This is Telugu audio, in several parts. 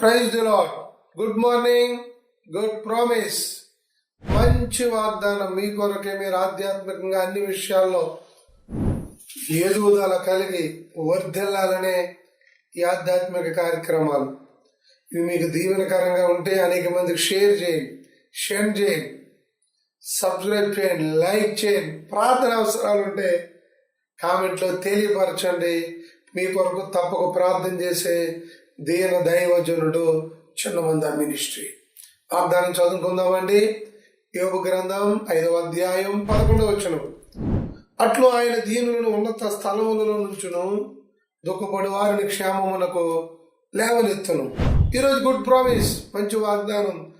Praise the Lord good morning good promise. మంచి వాగ్దానం మీ కొరకే మీరు ఆధ్యాత్మికంగా అన్ని విషయాల్లో ఎదుగుదల కలిగి వర్ధిల్లాలనే ఈ ఆధ్యాత్మిక కార్యక్రమాలు. ఇవి మీకు దీవెనకరంగా ఉంటే అనేక మందికి షేర్ చేయండి షేర్ చేయండి సబ్స్క్రైబ్ చేయండి లైక్ చేయండి ప్రార్థన అవసరాలు ఉంటే కామెంట్లో తెలియపరచండి. మీ కొరకు తప్పక ప్రార్థన చేసే దీన దైవజనుడు చిన్నమంద మినిస్ట్రీ. వాగ్దానం చదువుకుందామండి. యోగ గ్రంథం ఐదవ అధ్యాయం పదకొండవ వచనం. అట్లు ఆయన దీనులను ఉన్నత స్థలములలో నుంచును దుఃఖపడి వారిని క్షేమమునకు లేవనెత్తును. ఈరోజు గుడ్ ప్రామిస్ మంచి వాగ్దానం.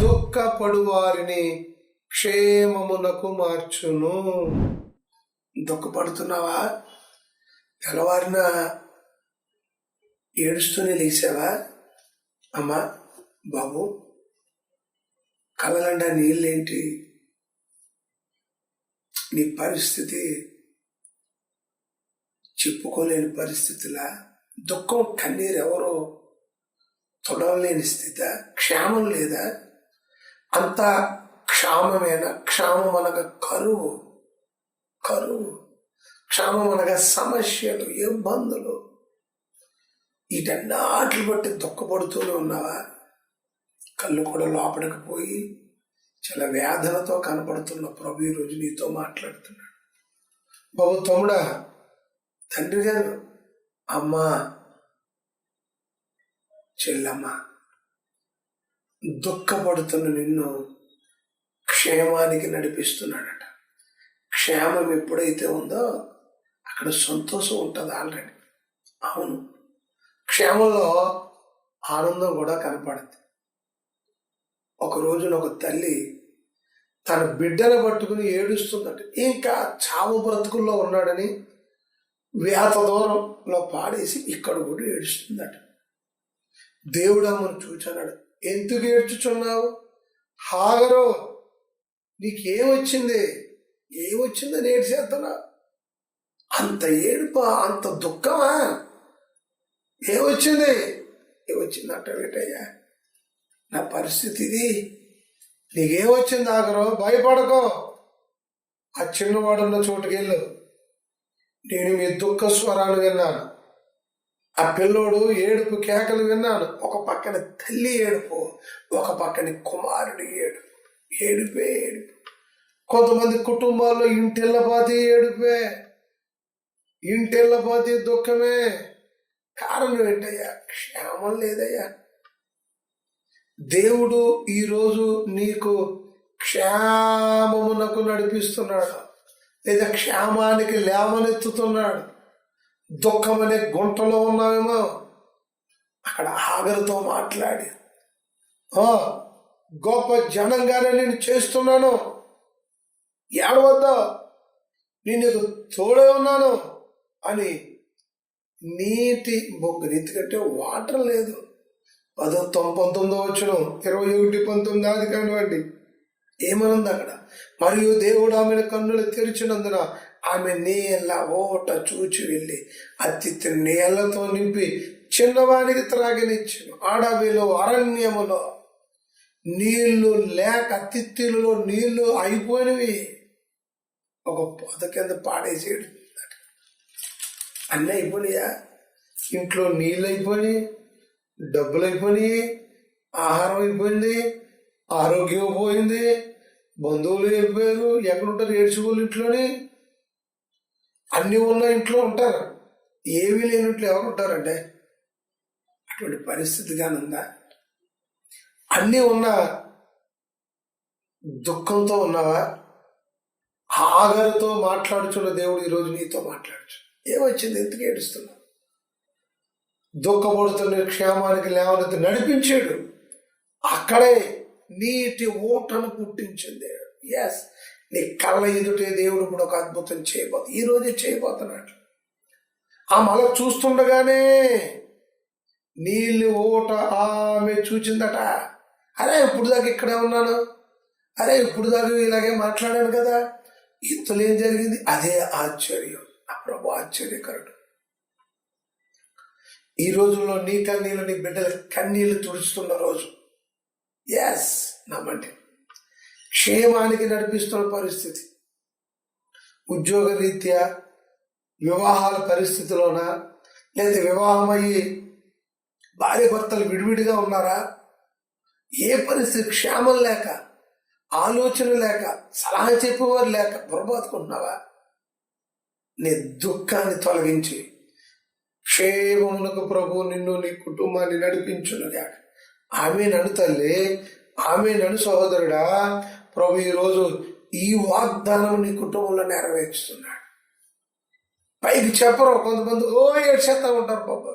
దుఃఖపడు వారిని క్షేమమునకు మార్చును. దుఃఖపడుతున్నావా? తెల్లవారిన ఏడుస్తూనే లేచావా? అమ్మా బాబు కళ్ళండా నీళ్ళేంటి? నీ పరిస్థితి చెప్పుకోలేని పరిస్థితిలా? దుఃఖం కన్నీరు ఎవరో తొడవలేని స్థితి? క్షేమం లేదా? అంతా క్షామమేనా? క్షామం అనగా కరువు. కరువు. క్షామం అనగా సమస్యలు ఇబ్బందులు. వీటన్నిటిని బట్టి దుఃఖపడుతూనే ఉన్నావా? కళ్ళు కూడా లోపలికి పోయి చాలా వేదనతో కనపడుతున్న ప్రభు ఈరోజు నీతో మాట్లాడుతున్నాడు. బాబు తమ్ముడా తండ్రి గారు అమ్మా చెల్లమ్మ దుఃఖపడుతున్న నిన్ను క్షేమానికి నడిపిస్తున్నాడట. క్షేమం ఎప్పుడైతే ఉందో అక్కడ సంతోషం ఉంటుంది ఆల్రెడీ. అవును. క్షేమంలో ఆనందం కూడా కనపడుతుంది ఒక రోజున ఒక తల్లి తన బిడ్డను పట్టుకుని ఏడుస్తుందట. ఇంకా చామ బ్రతుకుల్లో ఉన్నాడని వేత దూరంలో పాడేసి ఇక్కడ కూడా ఏడుస్తుందట. దేవుడు అమ్మను చూచాడు. ఎందుకు ఏడ్చుచున్నావు? హాగరో నీకేమొచ్చింది? ఏమొచ్చిందని ఏడ్చేస్తున్నా అంత ఏడుపా? అంత దుఃఖమా? ఏమొచ్చింది ఏమొచ్చింది అంట వేటయ్యా నా పరిస్థితి ఇది నీకేమొచ్చింది ఆఖరు. భయపడకో. ఆ చిన్నవాడున్న చోటుకి చోటుకెళ్ళు నేను మీ దుఃఖ స్వరాలు విన్నాను. ఆ పిల్లోడు ఏడుపు కేకలు విన్నాను. ఒక పక్కన తల్లి ఏడుపు ఒక పక్కన కుమారుడి ఏడుపు. ఏడుపే ఏడుపు. కొంతమంది కుటుంబాల్లో ఇంటిల్లపాతి ఏడుపే. ఇంటిల్లపాతి దుఃఖమే. కారణం ఏంటయ్యా? క్షేమం లేదయ్యా. దేవుడు ఈరోజు నీకు క్షేమమునకు నడిపిస్తున్నాడు. లేదా క్షేమానికి లేవనెత్తుతున్నాడు. దుఃఖం అనే గుంటలో ఉన్నామేమో అక్కడ ఆగరితో మాట్లాడి. గొప్ప జనంగానే నేను చేస్తున్నాను. ఏడవద్దా? నేను తోడే ఉన్నాను అని నీటి బొగ్గు ఎందుకంటే వాటర్ లేదు. పదో పంతొమ్మిదో వచ్చిన ఇరవై ఒకటి పంతొమ్మిది అది కానివ్వండి ఏమనుంది అక్కడ? మరియు దేవుడు ఆమె కన్నులు తెరిచినందున ఆమె నీళ్ళ ఓట చూచి వెళ్ళి అత్తి నీళ్ళతో నింపి చిన్నవానికి త్రాగనిచ్చిన. అడవిలో అరణ్యములో. నీళ్ళు లేక తిత్తిలో నీళ్ళు అయిపోయినవి. ఒక పొద కింద పాడేసేడు అన్నీ అయిపోయినాయా? ఇంట్లో నీళ్ళు అయిపోయినాయి డబ్బులు అయిపోయినాయి ఆహారం అయిపోయింది ఆరోగ్యం పోయింది బంధువులు వెళ్ళిపోయారు ఎక్కడుంటారు ఏడ్చుకోలు ఇంట్లోని? అన్నీ ఉన్న ఇంట్లో ఉంటారు. ఏమీ లేనట్లు ఎవరు ఉంటారంటే? అటువంటి పరిస్థితి కానీ ఉందా? అన్నీ ఉన్న దుఃఖంతో ఉన్నావా? ఆగరితో మాట్లాడుచున్న దేవుడు ఈరోజు నీతో మాట్లాడుచు. ఏమొచ్చింది? ఎందుకు ఏడుస్తున్నావు? దుఃఖపడుతున్న క్షేమానికి లేవనెత్తి నడిపించాడు. అక్కడే నీటి ఊటను పుట్టించింది. ఎస్ నీ కళ్ళ ఎదుటే దేవుడు కూడా ఒక అద్భుతం చేయబోతు ఈ రోజే చేయబోతున్నాడు. ఆ మల చూస్తుండగానే నీళ్ళు ఊట ఆమె చూచిందట. అరే ఇప్పుడు దాకా ఇక్కడే ఉన్నాను. అరే ఇప్పుడు దాకా ఇలాగే మాట్లాడాను కదా. ఇంతలో ఏం జరిగింది? అదే ఆశ్చర్యం. ఆశ్చర్యకరుడు. ఈ రోజుల్లో నీ కన్నీళ్ళు నీ బిడ్డల కన్నీళ్ళు తుడుస్తున్న రోజు. ఎస్ నమ్మండి. క్షేమానికి నడిపిస్తున్న పరిస్థితి. ఉద్యోగ రీత్యా వివాహాల పరిస్థితిలోన? లేదా వివాహమయ్యి భార్య భర్తలు విడివిడిగా ఉన్నారా? ఏ పరిస్థితి? క్షేమం లేక ఆలోచన లేక సలహా చెప్పేవారు లేక బుర్రబాదుకుంటున్నావా నీ దుఃఖాన్ని తొలగించి క్షేమమునకు ప్రభు నిన్ను నీ కుటుంబాన్ని నడిపించునుగా ఆమె నడు తల్లి ఆమె నడు సహోదరుడా ప్రభు ఈరోజు ఈ వాగ్దానం నీ కుటుంబంలో నెరవేర్చుతున్నాడు పైకి చెప్పరు కొంతమంది ఓ ఏడ్చేస్తా ఉంటారు బాబు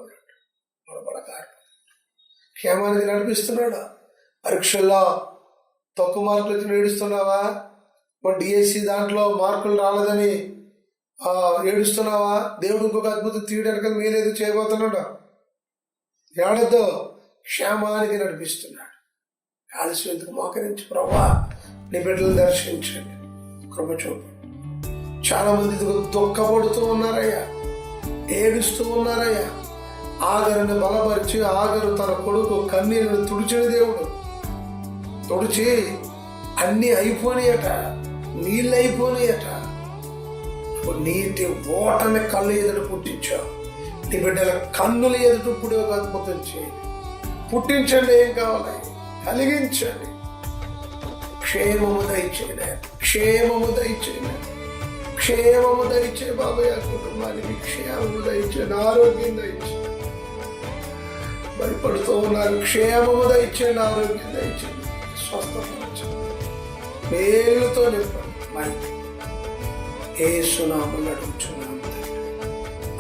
పడకారు క్షేమానికి నడిపిస్తున్నాడు? పరీక్షల్లో తక్కువ మార్కులు వచ్చి ఏడుస్తున్నావా మరి డిఎస్సి దాంట్లో మార్కులు రాలేదని ఏడుస్తున్నావా? దేవుడు ఇంకొక అద్భుతం తీయడానికి మేలేదో చేయబోతున్నాడు. ఏడతో క్షేమానికి నడిపిస్తున్నాడు. ఆలస్యం ఎందుకు మోకరించి ప్రభా నీ బిడ్డలు దర్శించండి. కృప చూపు. చాలా మంది దుఃఖపడుతూ ఉన్నారయ్యా. ఏడుస్తూ ఉన్నారయ్యా. ఆగరుని బలపరిచి ఆగరు తన కొడుకు కన్నీరుని తుడిచిన దేవుడు. తుడిచి అన్ని అయిపోయినాయట నీళ్ళు అయిపోయినాయట నీటి ఓటని కళ్ళు ఎదురు పుట్టించావు నీ బిడ్డల కన్నుల ఎదుట ఇప్పుడు ఒక అద్భుతం చేయండి పుట్టించండి ఏం కావాలి? కలిగించండి. క్షేమము దయచేయన క్షేమము దయచేయన. క్షేమము దయచే బాబాయ్ కుటుంబానికి క్షేమము దయచేయండి ఆరోగ్యం దయచేయండి భయపడుతూ ఉన్నారు క్షేమము దయచేయండి ఆరోగ్యం దయచేయండి స్వస్థపరచండి మేలుతో నింపండి. మరి ఏ సునామం నడుచున్నాం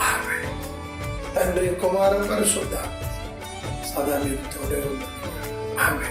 ఆమేన్. తండ్రి కుమార పరిశుద్ధ సదా మీరు తోడే ఉన్నారు ఆమె